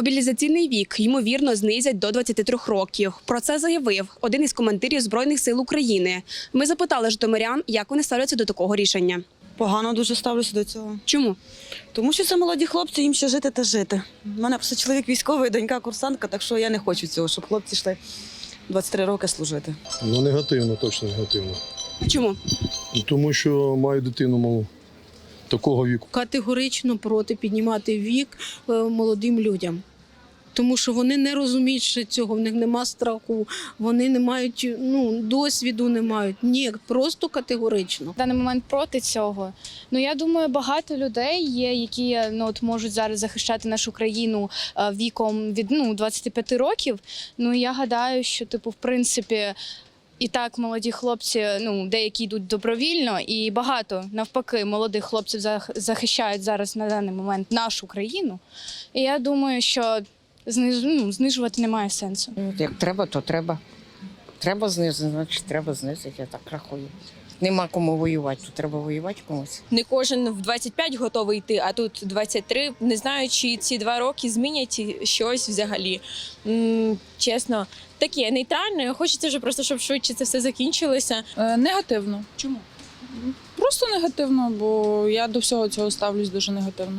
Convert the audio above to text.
Мобілізаційний вік ймовірно знизять до 23 років. Про це заявив один із командирів збройних сил України. Ми запитали житомирян, як вони ставляться до такого рішення. Погано дуже ставлюся до цього. Чому? Тому що це молоді хлопці, їм ще жити та жити. У мене просто чоловік військовий, донька курсантка, так що я не хочу цього, щоб хлопці йшли 23 роки служити. Ну, негативно, точно негативно. Чому? Тому що маю дитину малу такого віку. категорично проти піднімати вік е, молодим людям. Тому що вони не розуміють ще цього, в них нема страху, вони не мають ну, досвіду, не мають. Ні, просто категорично. в даний момент проти цього. Ну я думаю, багато людей є, які ну от можуть зараз захищати нашу країну е, віком від ну 25 років. Ну я гадаю, що типу, в принципі. І так молоді хлопці, ну деякі йдуть добровільно, і багато навпаки молодих хлопців зах- захищають зараз на даний момент нашу країну. І я думаю, що зниж, ну, знижувати немає сенсу. Ну, Як треба, то треба. Треба знизити, значить треба знизити, я так рахую. Нема кому воювати, то треба воювати комусь. не кожен в 25 готовий йти, а тут 23. Не знаю, чи ці два роки змінять щось взагалі. М, Чесно, таке нейтральне. Хочеться вже просто, щоб швидше це все закінчилося. Е, Негативно. Чому? Просто негативно, бо я до всього цього ставлюсь дуже негативно.